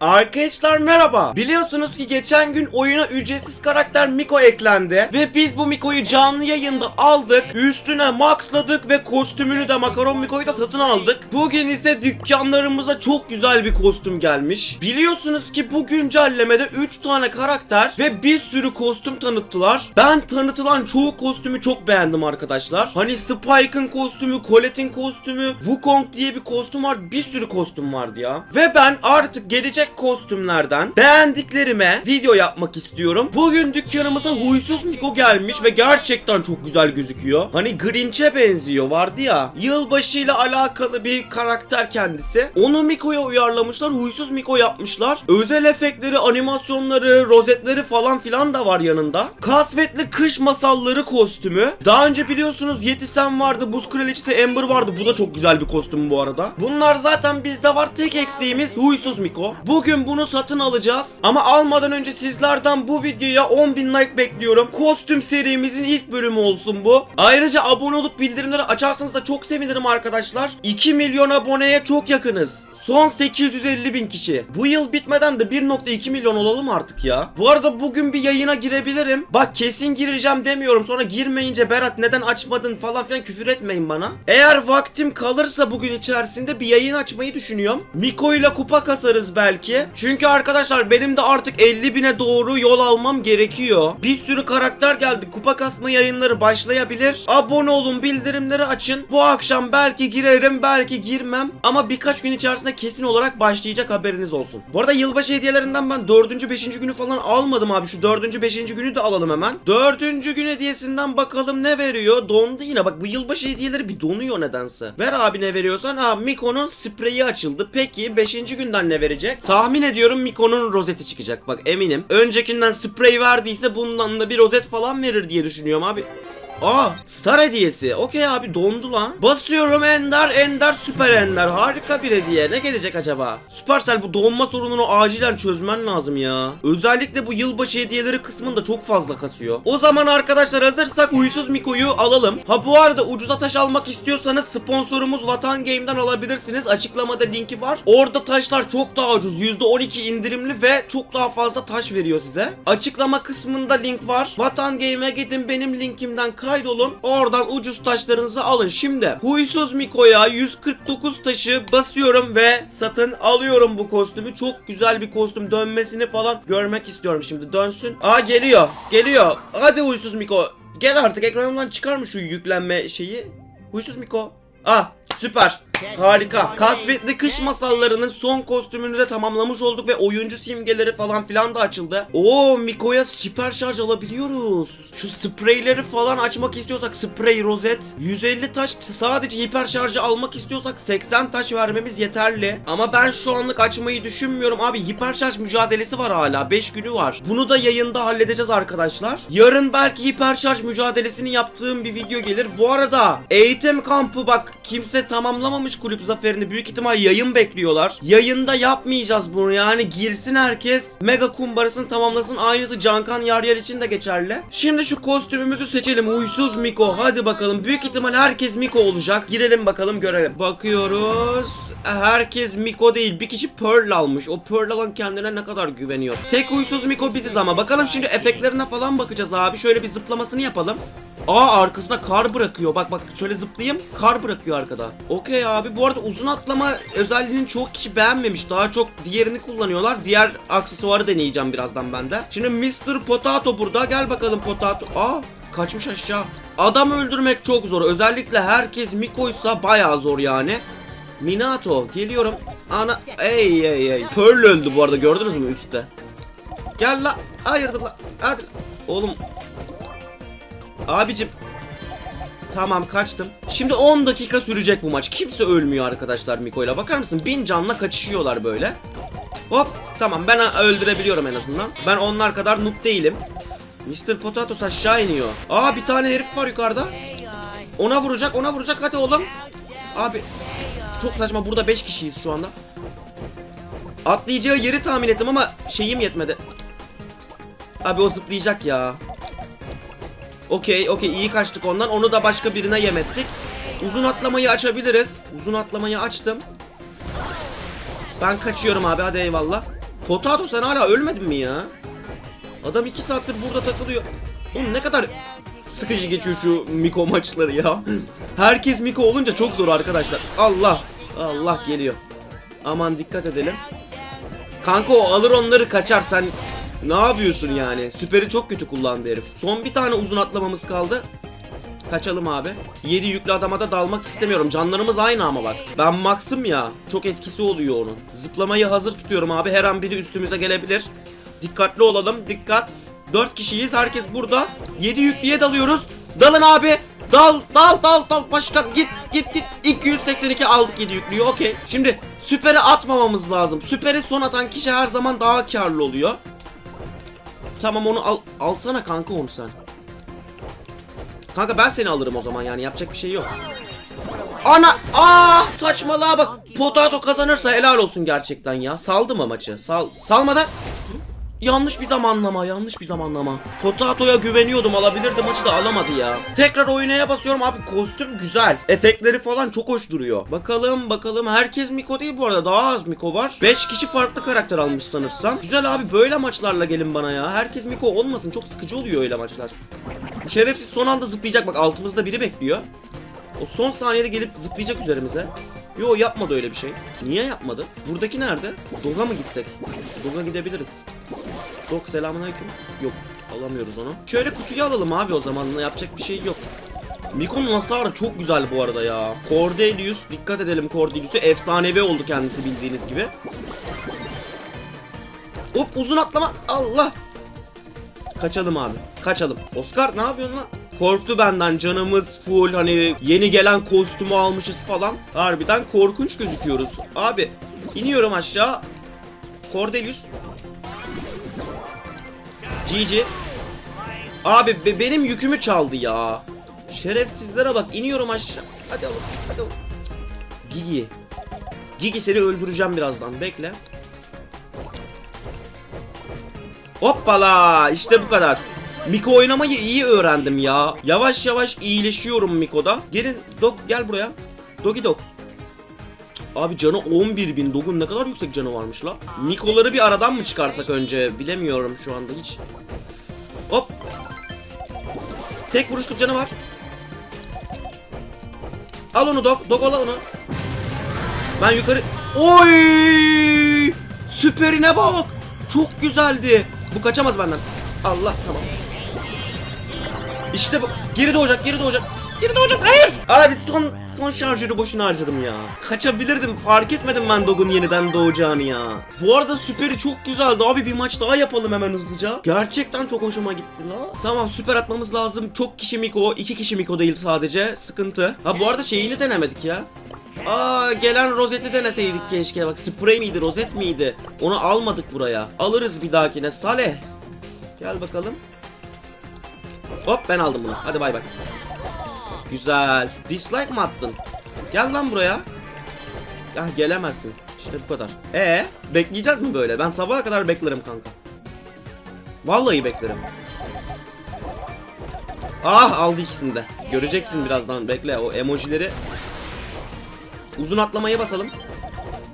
Arkadaşlar merhaba. Biliyorsunuz ki geçen gün oyuna ücretsiz karakter Miko eklendi. Ve biz bu Miko'yu canlı yayında aldık. Üstüne maxladık ve kostümünü de Makaron Miko'yu da satın aldık. Bugün ise dükkanlarımıza çok güzel bir kostüm gelmiş. Biliyorsunuz ki bu güncellemede 3 tane karakter ve bir sürü kostüm tanıttılar. Ben tanıtılan çoğu kostümü çok beğendim arkadaşlar. Hani Spike'ın kostümü, Colette'in kostümü, Wukong diye bir kostüm var. Bir sürü kostüm vardı ya. Ve ben artık gelecek kostümlerden beğendiklerime video yapmak istiyorum. Bugün dükkanımıza huysuz Miko gelmiş ve gerçekten çok güzel gözüküyor. Hani Grinch'e benziyor vardı ya. Yılbaşıyla alakalı bir karakter kendisi. Onu Miko'ya uyarlamışlar. Huysuz Miko yapmışlar. Özel efektleri, animasyonları, rozetleri falan filan da var yanında. Kasvetli kış masalları kostümü. Daha önce biliyorsunuz Yetisen vardı, Buz Kraliçesi Amber vardı. Bu da çok güzel bir kostüm bu arada. Bunlar zaten bizde var. Tek eksiğimiz huysuz Miko. Bugün bunu satın alacağız. Ama almadan önce sizlerden bu videoya 10.000 like bekliyorum. Kostüm serimizin ilk bölümü olsun bu. Ayrıca abone olup bildirimleri açarsanız da çok sevinirim arkadaşlar. 2 milyon aboneye çok yakınız. Son 850 bin kişi. Bu yıl bitmeden de 1.2 milyon olalım artık ya. Bu arada bugün bir yayına girebilirim. Bak kesin gireceğim demiyorum. Sonra girmeyince Berat neden açmadın falan filan küfür etmeyin bana. Eğer vaktim kalırsa bugün içerisinde bir yayın açmayı düşünüyorum. Miko ile kupa kasarız belki. Çünkü arkadaşlar benim de artık 50 bine doğru yol almam gerekiyor. Bir sürü karakter geldi. Kupa kasma yayınları başlayabilir. Abone olun, bildirimleri açın. Bu akşam belki girerim, belki girmem. Ama birkaç gün içerisinde kesin olarak başlayacak haberiniz olsun. Bu arada yılbaşı hediyelerinden ben 4. 5. günü falan almadım abi. Şu 4. 5. günü de alalım hemen. 4. gün hediyesinden bakalım ne veriyor. Dondu yine. Bak bu yılbaşı hediyeleri bir donuyor nedense. Ver abi ne veriyorsan. Ha Miko'nun spreyi açıldı. Peki 5. günden ne verecek? Tahmin ediyorum Miko'nun rozeti çıkacak. Bak eminim. Öncekinden sprey verdiyse bundan da bir rozet falan verir diye düşünüyorum abi. Aa star hediyesi. Okey abi dondu lan. Basıyorum ender ender süper ender. Harika bir hediye. Ne gelecek acaba? Supercell bu donma sorununu acilen çözmen lazım ya. Özellikle bu yılbaşı hediyeleri kısmında çok fazla kasıyor. O zaman arkadaşlar hazırsak huysuz Miko'yu alalım. Ha bu arada ucuza taş almak istiyorsanız sponsorumuz Vatan Game'den alabilirsiniz. Açıklamada linki var. Orada taşlar çok daha ucuz. %12 indirimli ve çok daha fazla taş veriyor size. Açıklama kısmında link var. Vatan Game'e gidin benim linkimden kaydolun. Oradan ucuz taşlarınızı alın. Şimdi huysuz Miko'ya 149 taşı basıyorum ve satın alıyorum bu kostümü. Çok güzel bir kostüm. Dönmesini falan görmek istiyorum şimdi. Dönsün. Aa geliyor. Geliyor. Hadi huysuz Miko. Gel artık ekranımdan çıkar mı şu yüklenme şeyi? Huysuz Miko. Ah süper. Harika. Kasvetli kış masallarının son kostümünü de tamamlamış olduk ve oyuncu simgeleri falan filan da açıldı. Oo Miko'ya hiper şarj alabiliyoruz. Şu spreyleri falan açmak istiyorsak sprey rozet 150 taş sadece hiper şarjı almak istiyorsak 80 taş vermemiz yeterli. Ama ben şu anlık açmayı düşünmüyorum abi. Hiper şarj mücadelesi var hala. 5 günü var. Bunu da yayında halledeceğiz arkadaşlar. Yarın belki hiper şarj mücadelesini yaptığım bir video gelir. Bu arada eğitim kampı bak kimse tamamlamamış kulüp zaferini. Büyük ihtimal yayın bekliyorlar. Yayında yapmayacağız bunu yani girsin herkes. Mega kumbarasını tamamlasın. Aynısı Cankan Yaryar için de geçerli. Şimdi şu kostümümüzü seçelim. Uysuz Miko. Hadi bakalım. Büyük ihtimal herkes Miko olacak. Girelim bakalım görelim. Bakıyoruz. Herkes Miko değil. Bir kişi Pearl almış. O Pearl alan kendine ne kadar güveniyor. Tek uysuz Miko biziz ama. Bakalım şimdi efektlerine falan bakacağız abi. Şöyle bir zıplamasını yapalım. Aa arkasında kar bırakıyor. Bak bak şöyle zıplayayım. Kar bırakıyor arkada. Okey abi. Bu arada uzun atlama özelliğini çok kişi beğenmemiş. Daha çok diğerini kullanıyorlar. Diğer aksesuarı deneyeceğim birazdan ben de. Şimdi Mr. Potato burada. Gel bakalım Potato. Aa kaçmış aşağı. Adam öldürmek çok zor. Özellikle herkes Miko'ysa bayağı zor yani. Minato geliyorum. Ana ey ey ey. Pearl öldü bu arada gördünüz mü üstte? Gel la. Hayırdır la. Hadi. Oğlum Abicim Tamam kaçtım. Şimdi 10 dakika sürecek bu maç. Kimse ölmüyor arkadaşlar Miko'yla. Bakar mısın? Bin canla kaçışıyorlar böyle. Hop. Tamam ben öldürebiliyorum en azından. Ben onlar kadar noob değilim. Mr. Potatoes aşağı iniyor. Aa bir tane herif var yukarıda. Ona vuracak ona vuracak hadi oğlum. Abi çok saçma burada 5 kişiyiz şu anda. Atlayacağı yeri tahmin ettim ama şeyim yetmedi. Abi o zıplayacak ya. Okey okey iyi kaçtık ondan. Onu da başka birine yem ettik. Uzun atlamayı açabiliriz. Uzun atlamayı açtım. Ben kaçıyorum abi hadi eyvallah. Potato sen hala ölmedin mi ya? Adam iki saattir burada takılıyor. Oğlum ne kadar sıkıcı geçiyor şu Miko maçları ya. Herkes Miko olunca çok zor arkadaşlar. Allah. Allah geliyor. Aman dikkat edelim. Kanka o alır onları kaçar sen ne yapıyorsun yani? Süperi çok kötü kullandı herif. Son bir tane uzun atlamamız kaldı. Kaçalım abi. 7 yüklü adama da dalmak istemiyorum. Canlarımız aynı ama bak. Ben Max'ım ya. Çok etkisi oluyor onun. Zıplamayı hazır tutuyorum abi. Her an biri üstümüze gelebilir. Dikkatli olalım. Dikkat. 4 kişiyiz. Herkes burada. 7 yüklüye dalıyoruz. Dalın abi. Dal dal dal dal başka git git git 282 aldık 7 yüklüyü okey. Şimdi süperi atmamamız lazım. Süperi son atan kişi her zaman daha karlı oluyor. Tamam onu al alsana kanka onu sen. Kanka ben seni alırım o zaman yani yapacak bir şey yok. Ana aa saçmalığa bak. Potato kazanırsa helal olsun gerçekten ya. Saldı mı maçı? Sal salmadan Yanlış bir zamanlama, yanlış bir zamanlama. Potato'ya güveniyordum, alabilirdi maçı da alamadı ya. Tekrar oynaya basıyorum abi, kostüm güzel. Efektleri falan çok hoş duruyor. Bakalım, bakalım. Herkes Miko değil bu arada, daha az Miko var. 5 kişi farklı karakter almış sanırsam. Güzel abi, böyle maçlarla gelin bana ya. Herkes Miko olmasın, çok sıkıcı oluyor öyle maçlar. Bu şerefsiz son anda zıplayacak, bak altımızda biri bekliyor. O son saniyede gelip zıplayacak üzerimize. Yo yapmadı öyle bir şey. Niye yapmadı? Buradaki nerede? Doga mı gitsek? Doga gidebiliriz. Dog selamünaleyküm. Yok alamıyoruz onu. Şöyle kutuyu alalım abi o zaman. Yapacak bir şey yok. Miko'nun hasarı çok güzel bu arada ya. Cordelius dikkat edelim Cordelius'u efsanevi oldu kendisi bildiğiniz gibi. Hop uzun atlama. Allah. Kaçalım abi. Kaçalım. Oscar ne yapıyorsun lan? Korktu benden canımız full hani yeni gelen kostümü almışız falan. Harbiden korkunç gözüküyoruz. Abi iniyorum aşağı. Cordelius. GG. Abi be- benim yükümü çaldı ya. Şerefsizlere bak iniyorum aşağı. Hadi oğlum hadi oğlum. Gigi. Gigi seni öldüreceğim birazdan bekle. Hoppala işte bu kadar. Miko oynamayı iyi öğrendim ya. Yavaş yavaş iyileşiyorum Miko'da. Gelin Dog gel buraya. Dogi Dog. Abi canı 11 bin. Dog'un ne kadar yüksek canı varmış la. Miko'ları bir aradan mı çıkarsak önce? Bilemiyorum şu anda hiç. Hop. Tek vuruşluk canı var. Al onu Dog. Dog al onu. Ben yukarı... Oy! Süperine bak. Çok güzeldi. Bu kaçamaz benden. Allah tamam. İşte bu. Geri doğacak, geri doğacak. Geri doğacak. Hayır. Abi son son şarjörü boşuna harcadım ya. Kaçabilirdim. Fark etmedim ben Dog'un yeniden doğacağını ya. Bu arada süperi çok güzeldi. Abi bir maç daha yapalım hemen hızlıca. Gerçekten çok hoşuma gitti la. Tamam süper atmamız lazım. Çok kişi Miko. iki kişi Miko değil sadece. Sıkıntı. Ha bu arada şeyini denemedik ya. Aa gelen rozeti deneseydik keşke. Bak sprey miydi, rozet miydi? Onu almadık buraya. Alırız bir dahakine. Saleh. Gel bakalım. Hop ben aldım bunu. Hadi bay bay. Güzel. Dislike mı attın? Gel lan buraya. Ya gelemezsin. İşte bu kadar. E bekleyeceğiz mi böyle? Ben sabaha kadar beklerim kanka. Vallahi beklerim. Ah aldı ikisini de. Göreceksin birazdan. Bekle o emojileri. Uzun atlamayı basalım.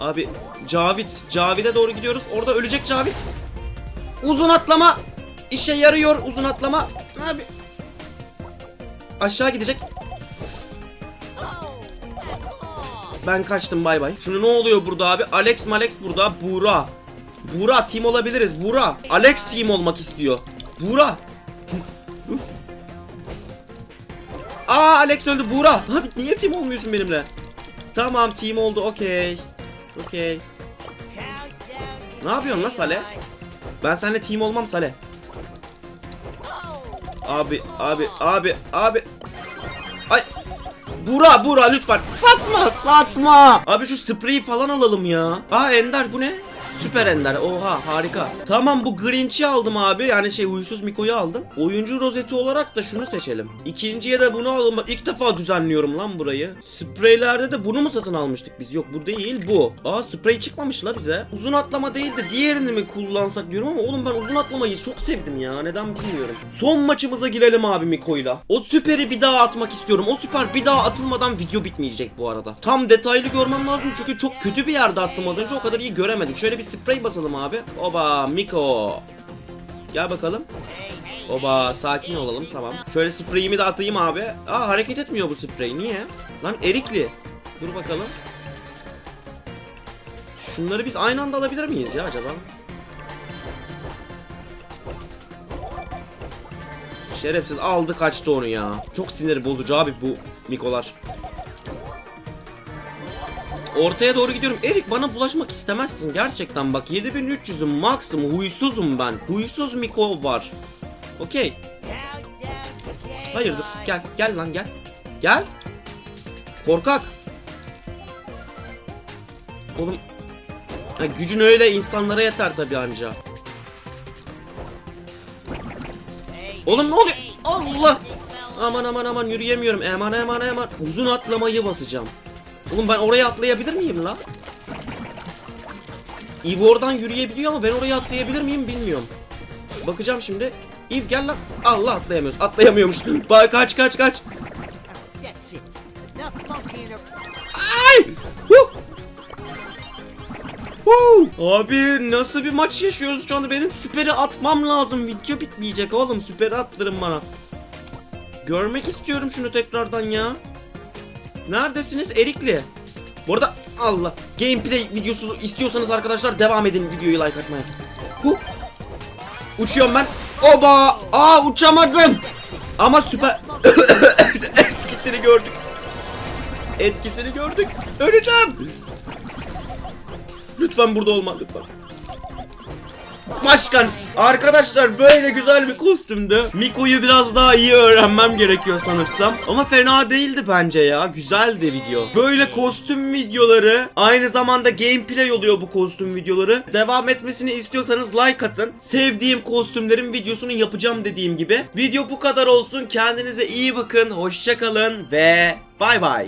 Abi Cavit. Cavit'e doğru gidiyoruz. Orada ölecek Cavit. Uzun atlama. İşe yarıyor uzun atlama. Abi. Aşağı gidecek. Ben kaçtım bay bay. Şimdi ne oluyor burada abi? Alex Malex burada. Buğra. Buğra team olabiliriz. Buğra. Alex team olmak istiyor. Buğra. Aa Alex öldü. Buğra. Abi niye team olmuyorsun benimle? Tamam team oldu. Okey. Okey. Ne yapıyorsun lan Sale? Ben seninle team olmam Sale. Abi, abi, abi, abi. Bura, Bura lütfen. Satma, satma. Abi şu spreyi falan alalım ya. Aa Ender bu ne? Süper Ender. Oha harika. Tamam bu Grinch'i aldım abi. Yani şey huysuz Miko'yu aldım. Oyuncu rozeti olarak da şunu seçelim. İkinciye de bunu alalım. İlk defa düzenliyorum lan burayı. Spreylerde de bunu mu satın almıştık biz? Yok bu değil bu. Aa sprey çıkmamış la bize. Uzun atlama değil de diğerini mi kullansak diyorum ama oğlum ben uzun atlamayı çok sevdim ya. Neden bilmiyorum. Son maçımıza girelim abi Miko'yla. O süperi bir daha atmak istiyorum. O süper bir daha atılmadan video bitmeyecek bu arada. Tam detaylı görmem lazım çünkü çok kötü bir yerde attım az önce. O kadar iyi göremedik. Şöyle bir sprey basalım abi. Oba Miko. Gel bakalım. Oba sakin olalım tamam. Şöyle spreyimi de atayım abi. Aa hareket etmiyor bu sprey. Niye? Lan erikli. Dur bakalım. Şunları biz aynı anda alabilir miyiz ya acaba? Şerefsiz aldı kaçtı onu ya. Çok sinir bozucu abi bu Mikolar. Ortaya doğru gidiyorum. Erik bana bulaşmak istemezsin gerçekten bak 7300'üm maksimum huysuzum ben. Huysuz Miko var. Okey. Hayırdır gel gel lan gel. Gel. Korkak. Oğlum ha, gücün öyle insanlara yeter tabi anca. Oğlum ne oluyor? Allah! Aman aman aman yürüyemiyorum. Aman aman aman. Uzun atlamayı basacağım. Oğlum ben oraya atlayabilir miyim la? Eve oradan yürüyebiliyor ama ben oraya atlayabilir miyim bilmiyorum. Bakacağım şimdi. Eve gel lan. Allah atlayamıyoruz. Atlayamıyormuş. Bak kaç kaç kaç. Ay! Huh! Huh! Abi nasıl bir maç yaşıyoruz şu anda benim süperi atmam lazım video bitmeyecek oğlum süperi attırın bana Görmek istiyorum şunu tekrardan ya Neredesiniz Erikli Bu arada Allah gameplay videosu istiyorsanız arkadaşlar devam edin videoyu like atmaya Huh! Uçuyorum ben Oba! Aa uçamadım Ama süper Etkisini gördük Etkisini gördük. Öleceğim. Lütfen burada olma lütfen. Başkan arkadaşlar böyle güzel bir kostümdü. Miko'yu biraz daha iyi öğrenmem gerekiyor sanırsam. Ama fena değildi bence ya. Güzeldi video. Böyle kostüm videoları aynı zamanda gameplay oluyor bu kostüm videoları. Devam etmesini istiyorsanız like atın. Sevdiğim kostümlerin videosunu yapacağım dediğim gibi. Video bu kadar olsun. Kendinize iyi bakın. Hoşçakalın ve bay bay.